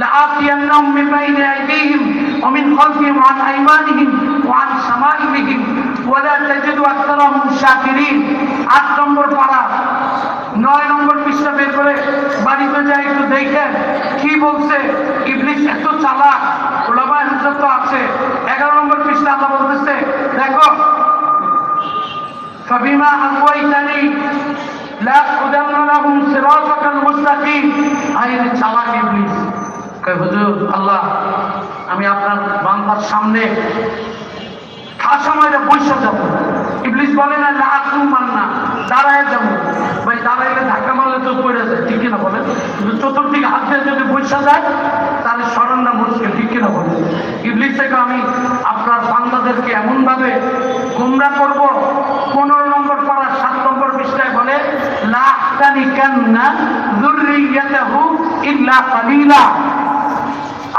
لآتينهم من بين أيديهم ومن خلفهم وعن أيمانهم وعن شمائلهم ولا تجد أكثرهم شاكرين আট নম্বর পাড়া নয় নম্বর পৃষ্ঠা বের করে বাড়িতে যাই একটু দেখেন কি বলছে ইবলিশ এত চালাক ওলামায় হুজুর তো আছে এগারো নম্বর পৃষ্ঠা আল্লাহ বলতেছে দেখো فبما أغويتني لأقعدن لهم صراطك المستقيم আইন চালাক ইবলিশ কয় হুজুর, আল্লাহ, আমি আপনার বাংলার সামনে মাইরে বৈশা যাব। ইবলিশ বলে না লাকু মান্না দাঁড়ায় যাব। ভাই, দাঁড়াইলে ধাক্কা মারলে তো পড়ে যায়, ঠিক কিনা বলেন? কিন্তু চতুর্দিকে হাত দিয়ে যদি বৈশা যায়, তাহলে স্মরণটা মুশকিল ঠিক কিনা বলেন? ইবলিশ থেকে আমি আপনার বান্দাদেরকে এমনভাবে গুমরা করব, পনেরো নম্বর পড়া, সাত নম্বর পৃষ্ঠায় বলে লাহতানি কান্না যুররিয়াতাহু ইল্লা কালিলা।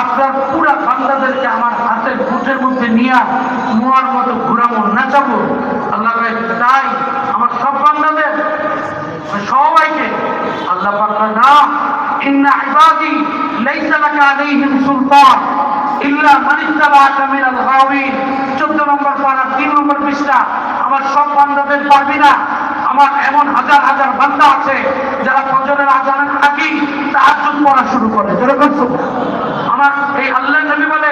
আপনার পুরা বান্দাদেরকে আমার হাতের বুটের মধ্যে নিয়ে মোয়ার মতো ঘুরাবো, নাচাবো। আল্লাহ তাই আমার সব বান্দাদের সবাইকে আল্লাহ না সুলতান ইল্লা ইত্তাবাআকা মিনাল গাওয়িন 14 নম্বর পারা 3 নম্বর পৃষ্ঠা, আমার সব পারবি না। আমার এমন হাজার হাজার বান্দা আছে যারা ফজরের আজানের আগেই তাহাজ্জুদ পড়া শুরু করে। যেরকম আমার এই আল্লাহ নবী বলে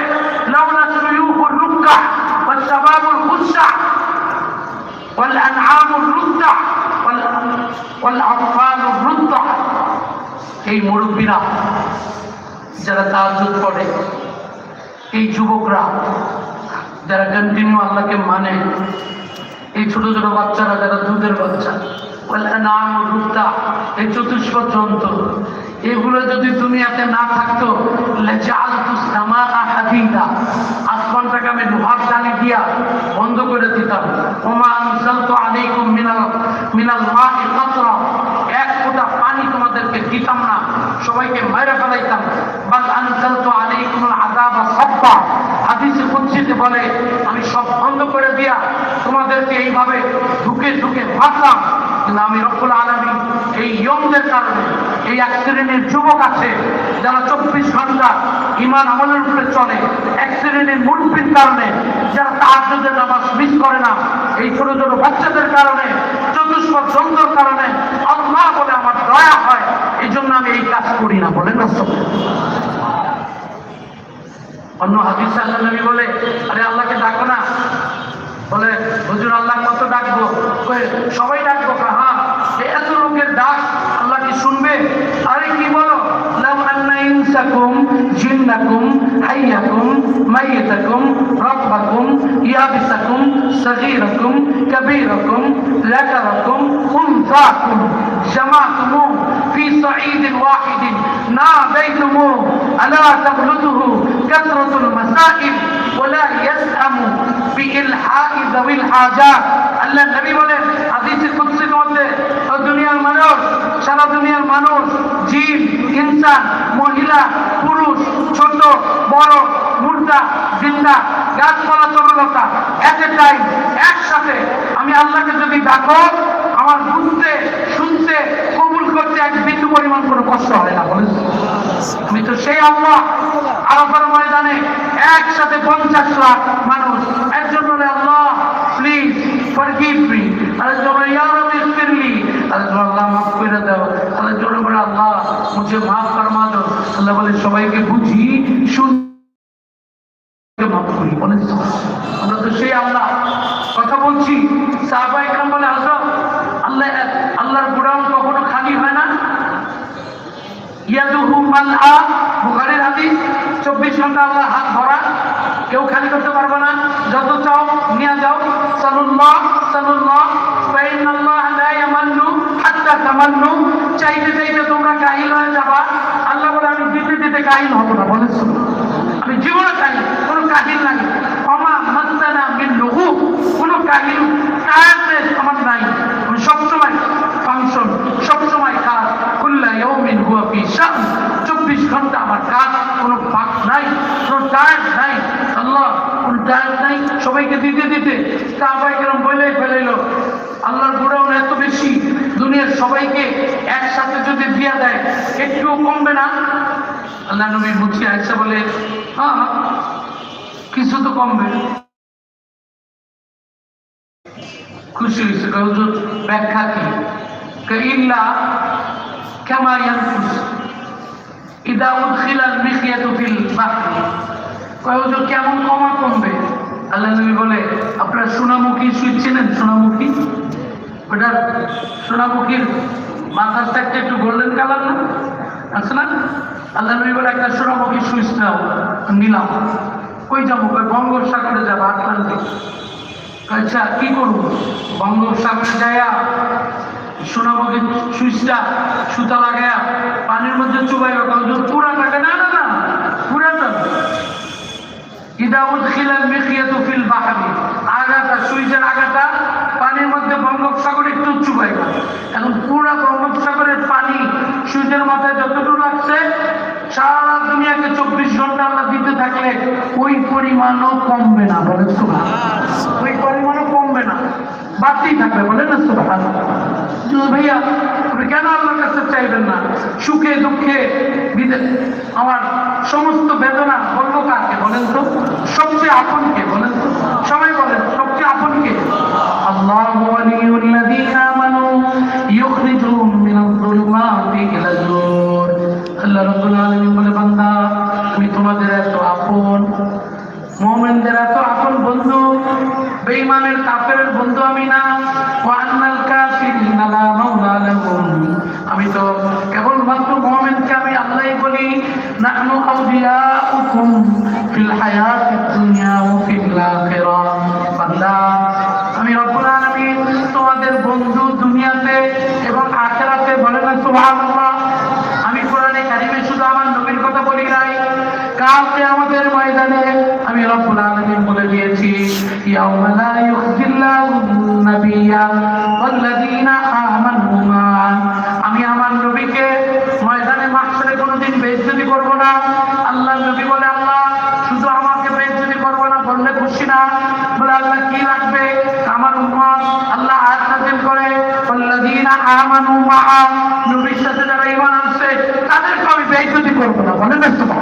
এই মুরব্বীরা যারা তাহাজ্জুদ পড়ে, এই যুবকরা যারা কন্টিনিউ আল্লাহকে মানে এই ছোট ছোট বাচ্চারা যারা দুধের বাচ্চা বলে নাম এই চতুষ্পদ যন্ত্র এগুলো যদি দুনিয়াতে না থাকতো আসমানটাকে আমি লোহার টানে দিয়া বন্ধ করে দিতাম। তো এক ফোঁটা পানি তোমাদেরকে দিতাম না, সবাইকে বাস তো কুদসিতে বলে, আমি সব বন্ধ করে দিয়া তোমাদেরকে এইভাবে ঢুকে ঢুকে ভাবলাম কিন্তু আমি রব্বুল আলমী এই ইয়মদের কারণে এই এক শ্রেণির যুবক আছে যারা চব্বিশ ঘণ্টা ইমান আমলের উপরে চলে। এক শ্রেণির মুরব্বীর কারণে যারা তাহাজের নামাজ মিস করে না। এই ছোট ছোট বাচ্চাদের কারণে চতুষ্পদ দ্বন্দ্বর কারণে আল্লাহ বলে আমার দয়া হয় এই জন্য আমি এই কাজ করি না। বলেন না সব। অন্য হাদিস নবী বলে আরে আল্লাহকে ডাকো না। বলে হুজুর আল্লাহ কত ডাকবো। সবাই ডাকবো কা, হ্যাঁ এই এত লোকের ডাক আল্লাহ কি শুনবে আরে কি বলো লাউ আন্না ইনসাকুম জিন্নাকুম হাইয়াকুম মাইয়াতাকুম রাব্বাকুম ইয়াবিসাকুম সগীরাকুম কবীরাকুম লাকারাকুম উনসাকুম জামাতুমু في صعيد واحد ناديتموه ألا تغلطه كثرة المسائل ولا يسأم بإلحاء ذوي الحاجات আল্লাহ নবী বলেন হাদিসের কুদসির মধ্যে ও দুনিয়ার মানুষ সারা দুনিয়ার মানুষ জিন ইনসান মহিলা, পুরুষ, ছোট, বড়, মুর্দা, জিন্দা, গাছপালা তরলতা এট এ একসাথে। আমি আল্লাহকে যদি ডাকো, আমার বুঝতে, শুনতে, কবুল করতে এক বিন্দু পরিমাণ কোনো কষ্ট হয় না, বলেন। আমি তো সেই আল্লাহ, আরাফার ময়দানে একসাথে পঞ্চাশ লাখ মানুষ। একজন বলে, আল্লাহ প্লিজ ফরগিভ মি আরে জোরে ইয়া রব্বি ইগফিরলি। আরে জোরে আল্লাহ, মাফ করে দাও। আরে জোরে বলে, আল্লাহ, মুঝে মাফ আল্লাহ বলে সবাইকে বুঝি শুন আমরা তো সেই আল্লাহ। কথা বলছি। সাহাবা একরাম বলে হযরত আল্লাহ আল্লাহর গোডাউন কখনো খালি হয় না? চব্বিশ ঘণ্টা আল্লাহ হাত ধরা কেউ খালি করতে পারবে না। যত চাও, নিয়ে যাও। সাল্লাল্লাহ সাল্লাল্লাহ ফাইনাল্লাহ লা ইয়ামাল্লু, হাত্তা চাইতে চাইতে তোমরা কাহিল হয়ে যাবা। আমি দিতে কাহিল হব না বলেছ আমি জীবনে চাই কোনো কাহিল নাই। অমা মাস্তানা মিন লঘু কোনো কাহিল কায়াতে আমার নাই। আমি সবসময় ফাংশন, সবসময় কাজ, কুল্লা ইয়াউমিন হুয়া ফি শান। চব্বিশ ঘণ্টা আমার কাজ, কোনো ফাঁক নাই, কোনো টায়ার্ড নাই। আল্লাহ, কোনো টায়ার্ড নাই। সবাইকে দিতে দিতে সাহাবাই কেরম বলেই ফেলাইলো। আল্লাহর গোড়াউন এত বেশি, দুনিয়ার সবাইকে একসাথে যদি দিয়া দেয়, একটুও কমবে না। আল্লাহ নবী বুঝি আয়সা বলে হ্যাঁ কিছু তো কমবে। খুশি হয়েছে হুজুর, ব্যাখ্যা কি? ইল্লা কামা ইয়ানফুস, ইদা উদখিলাল মিখিয়াতু ফিল বাহরি। কয় হুজুর, কেমন কমা কমবে? আল্লাহ নবী বলে, আপনারা সোনামুখী সুইচ সোনামুখী? ওটা সোনামুখীর মাথার সাইডটা একটু গোল্ডেন কালার না? আছে না? আল্লাহ নবী বলে একটা সোনামুখী সুইচ নাও নিলাম। কই যাব? বঙ্গোপসাগরে যাব, আটলান্টিক। আচ্ছা কি করব? বঙ্গোপসাগরে যায়া সোনামুখী সুইচটা সুতা লাগায়া পানির মধ্যে চুবাই রাখা পুরা থাকে? না না না পুরাটা না। ইদা উদখিলাল মিখিয়াতু ফিল বাহরি। আগাটা সুইচের আগাটা পানির মধ্যে বঙ্গোপসাগরে একটু চুবাই এখন পুরা বঙ্গোপসাগরের পানি সুইচের মাথায় যতটুকু লাগছে সারা দুনিয়াকে চব্বিশ ঘণ্টা আল্লাহ দিতে থাকলে ওই পরিমাণও কমবে না, বলেন সুভাষ ওই পরিমাণও কমবে না বাড়তেই থাকবে, বলেন না সুভাষ ভাইয়া কেন আল্লাহর কাছে চাইবেন না? সুখে, দুঃখে আমার সমস্ত বেদনা বলব কাকে, বলেন তো? সবচেয়ে আপনকে, বলেন বেঈমানের কাফেরের বন্ধু আমি না। ওয়ান্নাল কাফিরিনা লা মাওলা লাহুম। আমি তো কেবলমাত্র মুমিনকে আমি আল্লাহই বলি। নাহনু আউলিয়াউকুম ফিল হায়াতিদ দুনিয়া ওয়া ফিল আখিরাহ বান্দা, আমি রব্বুল আলামিন তোমাদের বন্ধু দুনিয়াতে এবং আখিরাতে বলে না, সুবহানাল্লাহ। আমি কোরআনে কারিমে শুধু আমার নবীর কথা বলি নাই। কালকে আমাদের আমি আমার নবীকে ময়দানে মাহশারে কোনোদিন বেইজ্জতি করব না। আল্লাহ নবী বলে, আল্লাহ, শুধু আমাকে বেইজ্জতি করব না, বললে খুশি না। বলে, আল্লাহ, কি লাগবে? আমার উম্মত, আল্লাহ আয়াত করে, ওয়াল্লাযীনা আমানু মা'আ নবীর সাথে যারা ঈমান আনছে, তাদেরকে আমি বেইজ্জতি করব না। বলেন না